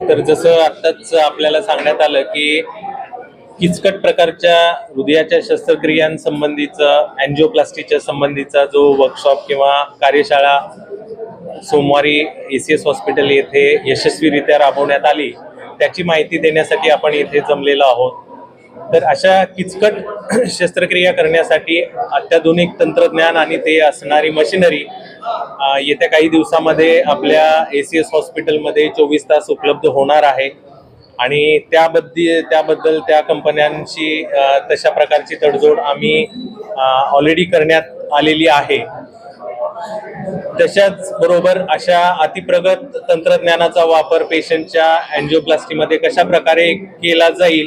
तर जसं आत्ताच आपल्याला सांगण्यात आलं की किचकट प्रकारच्या हृदयाच्या शस्त्रक्रियांसंबंधीचा अँजिओप्लास्टीच्या संबंधीचा जो वर्कशॉप किंवा कार्यशाळा सोमवारी ए सी एस हॉस्पिटल येथे यशस्वीरित्या राबवण्यात आली त्याची माहिती देण्यासाठी आपण येथे जमलेलो आहोत. तर अशा किचकट शस्त्रक्रिया करण्यासाठी अत्याधुनिक तंत्रज्ञान आणि ते असणारी मशिनरी येत्या काही दिवसामध्ये आपल्या ए सी एस हॉस्पिटलमध्ये चोवीस तास उपलब्ध होणार आहे. आणि त्याबद्दल त्याबद्दल त्या कंपन्यांशी तशा प्रकारची तडजोड आम्ही ऑलरेडी करण्यात आलेली आहे. तशाच बरोबर अशा अतिप्रगत तंत्रज्ञानाचा वापर पेशंटच्या अँजिओप्लास्टीमध्ये कशा प्रकारे केला जाईल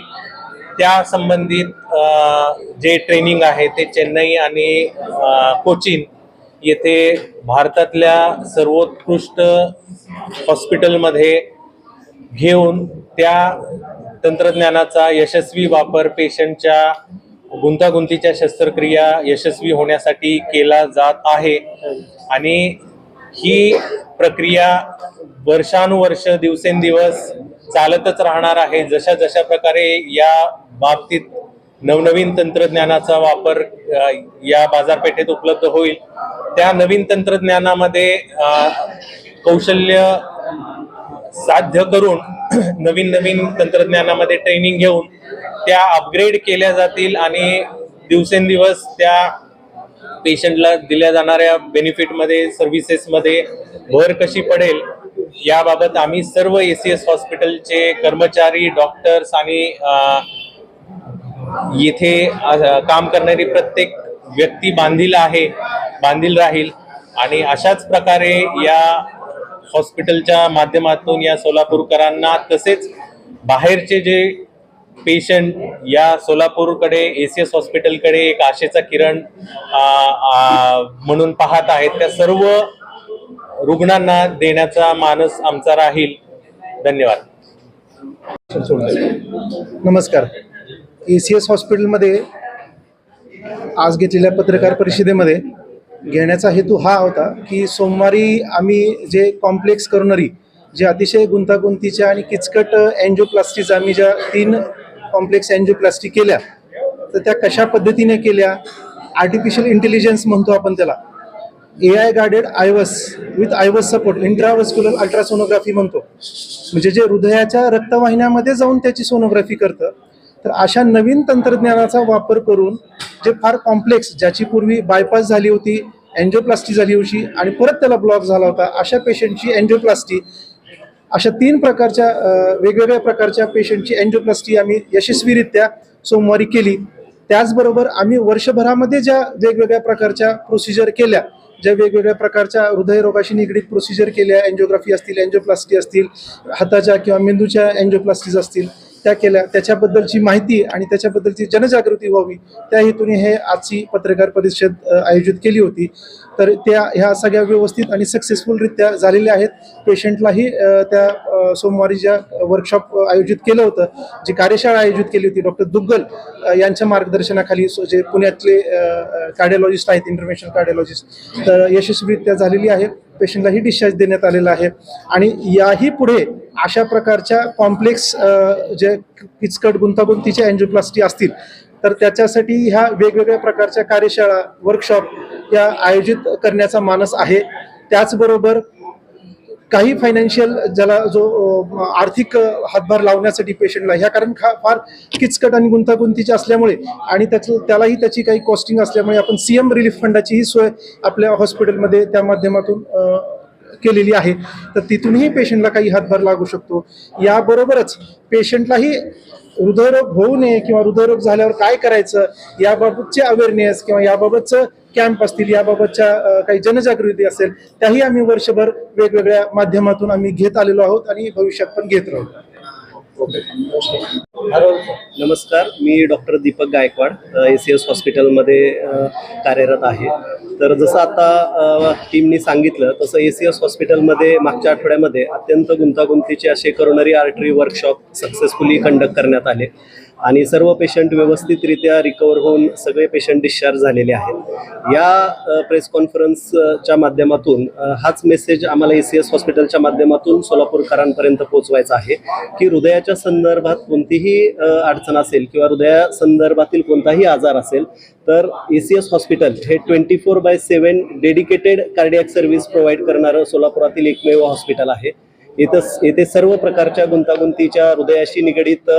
त्या संबंधित जे ट्रेनिंग आहे ते चेन्नई आणि अ, कोचीन येथे भारतातल्या सर्वोत्कृष्ट हॉस्पिटलमध्ये घेऊन त्या तंत्रज्ञानाचा यशस्वी वापर पेशंटच्या गुंतागुंतीच्या शस्त्रक्रिया यशस्वी होण्यासाठी केला जात आहे. आणि ही प्रक्रिया वर्षानुवर्ष दिवसेंदिवस चालतच राहणार आहे. जशा जशा प्रकारे या बाबतीत नवनवीन तंत्रज्ञानाचा वापर या बाजारपेठेत उपलब्ध होईल. त्या नवीन तंत्रज्ञानामध्ये कौशल्य साध्य करून नवीन नवीन तंत्रज्ञानामध्ये ट्रेनिंग घेऊन त्या अपग्रेड केल्या जातील आणि दिवसेंदिवस त्या पेशंटला दिल्या जाणाऱ्या बेनिफिटमध्ये सर्व्हिसेसमध्ये भर कशी पडेल याबाबत आम्ही सर्व ए सी एस हॉस्पिटलचे कर्मचारी डॉक्टर्स आणि येथे काम करणारी प्रत्येक व्यक्ती बांधील आहे बांधील राहील. आणि अशाच प्रकारे या हॉस्पिटलच्या माध्यमातून या सोलापूरकरांना तसेच बाहेरचे जे पेशंट या सोलापूरकडे ए सी एस हॉस्पिटलकडे एक आशेचा किरण म्हणून पाहत आहेत त्या सर्व रुग्णांना देण्याचा मानस आमचा राहील. धन्यवाद. नमस्कार. ए सी एस हॉस्पिटलमध्ये आज घेतलेल्या पत्रकार परिषदेमध्ये घेण्याचा हेतू हा होता की सोमवारी आम्ही जे कॉम्प्लेक्स करोनरी जे अतिशय गुंतागुंतीच्या आणि किचकट अँजिओप्लास्टीज आम्ही ज्या तीन कॉम्प्लेक्स अँजिओप्लास्टी केल्या तर त्या कशा पद्धतीने केल्या? आर्टिफिशियल इंटेलिजन्स म्हणतो आपण त्याला. A I guarded IVUS with IVUS support intravascular ultrasonography म्हणतो. म्हणजे जे हृदयाच्या रक्तवाहिन्यामध्ये जाऊन त्याची सोनोग्राफी करतं तर अशा नवीन तंत्रज्ञानाचा वापर करून जे फार कॉम्प्लेक्स ज्याची पूर्वी बायपास झाली होती अँजिओप्लास्टी झाली होती आणि परत त्याला ब्लॉक झाला होता अशा पेशंटची अँजिओप्लास्टी अशा तीन प्रकारच्या वेगवेगळ्या प्रकारच्या पेशंटची अँजिओप्लास्टी आम्ही यशस्वीरित्या सोमवारी केली. त्याचबरोबर आम्ही वर्षभरामध्ये ज्या वेगवेगळ्या प्रकारच्या प्रोसिजर केल्या ज्या वेगवेगळ्या प्रकारच्या हृदयरोगाशी निगडीत प्रोसिजर केल्या अँजिओग्राफी असतील अँजिओप्लास्टी असतील हाताच्या किंवा मेंदूच्या अँजिओप्लास्टीज असतील त्या केल्या. त्याच्याबद्दलची माहिती आणि त्याच्याबद्दलची जनजागृती व्हावी त्या हेतूने हे आजची पत्रकार परिषद आयोजित केली होती. तर त्या ह्या सगळ्या व्यवस्थित आणि सक्सेसफुलरित्या झालेल्या आहेत. पेशंटलाही त्या सोमवारी ज्या वर्कशॉप आयोजित केलं होतं जी कार्यशाळा आयोजित केली होती डॉक्टर दुग्गल यांच्या मार्गदर्शनाखाली जे पुण्यातले कार्डिओलॉजिस्ट आहेत इंटरनॅशनल कार्डिओलॉजिस्ट तर यशस्वीरित्या झालेली आहे. पेशंटलाही डिस्चार्ज देण्यात आलेला आहे. आणि याही पुढे अशा प्रकारच्या कॉम्प्लेक्स जे किचकट गुंतागुंतीचे अँजिओप्लास्टी असतील तर त्याच्यासाठी ह्या वेगवेगळ्या प्रकारच्या कार्यशाळा वर्कशॉप या आयोजित करण्याचा मानस आहे. त्याचबरोबर काही फायनान्शियल ज्याला जो आर्थिक हातभार लावण्यासाठी पेशंटला ह्या कारण खा फार किचकट आणि गुंतागुंतीचे असल्यामुळे आणि त्याचं त्यालाही त्याची काही कॉस्टिंग असल्यामुळे आपण सी एम रिलीफ फंडाचीही सोय आपल्या हॉस्पिटलमध्ये त्या माध्यमातून केलेली आहे तर तिथूनही पेशंटला काही हातभार लागू शकतो. याबरोबरच पेशंटलाही हृदयरोग होऊ नये किंवा हृदयरोग झाल्यावर काय करायचं याबाबतचे अवेअरनेस किंवा याबाबतचं कॅम्प असतील याबाबतच्या काही जनजागृती असेल त्याही आम्ही वर्षभर वेगवेगळ्या माध्यमातून आम्ही घेत आलेलो आहोत आणि भविष्यात पण घेत राहू. नमस्कार मी doctor Deepak Gaikwad A C S हॉस्पिटलमध्ये कार्यरत आहे. तर जसं आता टीमनी सांगितलं तसं ए सी एस हॉस्पिटलमध्ये मागच्या आठवड्यामध्ये अत्यंत गुंतागुंतीचे असे coronary artery workshop successfully conduct करण्यात आले. आणि सर्व पेशंट व्यवस्थितरित्या रिकवर होऊन सगळे पेशंट डिस्चार्ज झालेले आहेत. या प्रेस कॉन्फरन्सच्या माध्यमातून हाच मेसेज आम्हाला ई सी एस हॉस्पिटलच्या माध्यमातून सोलापूरकरांपर्यंत पोहोचवायचा आहे की हृदयाच्या संदर्भात कोणतीही अडचण असेल किंवा हृदया संदर्भातील कोणताही आजार असेल तर ई सी एस हॉस्पिटल हे twenty four by seven dedicated cardiac service provide करणारं सोलापुरातील एकमेव हॉस्पिटल आहे. इथं येथे सर्व प्रकारच्या गुंतागुंतीच्या हृदयाशी निगडीत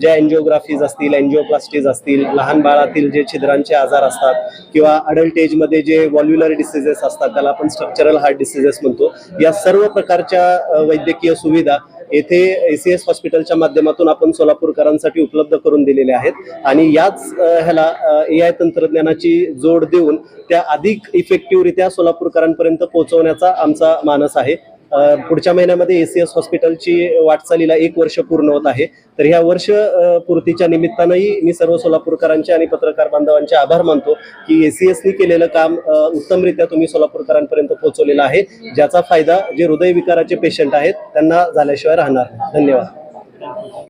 ज्या एन्जिओग्राफीज असतील एन्जिओप्लास्टीज असतील लहान बाळातील जे छिद्रांचे आजार असतात किंवा अडल्ट एजमध्ये जे वॉल्युलर डिसिजेस असतात त्याला आपण स्ट्रक्चरल हार्ट डिसिजेस म्हणतो या सर्व प्रकारच्या वैद्यकीय सुविधा येथे ए सी एस हॉस्पिटलच्या माध्यमातून आपण सोलापूरकरांसाठी उपलब्ध करून दिलेले आहेत. आणि याच ह्याला ए आय तंत्रज्ञानाची जोड देऊन त्या अधिक इफेक्टिव्हरित्या सोलापूरकरांपर्यंत पोहोचवण्याचा आमचा मानस आहे. पुढच्या महिन्यामध्ये ए सी एस हॉस्पिटलची वाटचालीला एक वर्ष पूर्ण होत आहे. तर ह्या वर्ष पूर्तीच्या निमित्तानंही मी सर्व सोलापूरकरांचे आणि पत्रकार बांधवांचे आभार मानतो की ए सी एसनी केलेलं काम उत्तमरित्या तुम्ही सोलापूरकरांपर्यंत पोहोचवलेलं आहे. ज्याचा फायदा जे हृदयविकाराचे पेशंट आहेत त्यांना झाल्याशिवाय राहणार धन्यवाद.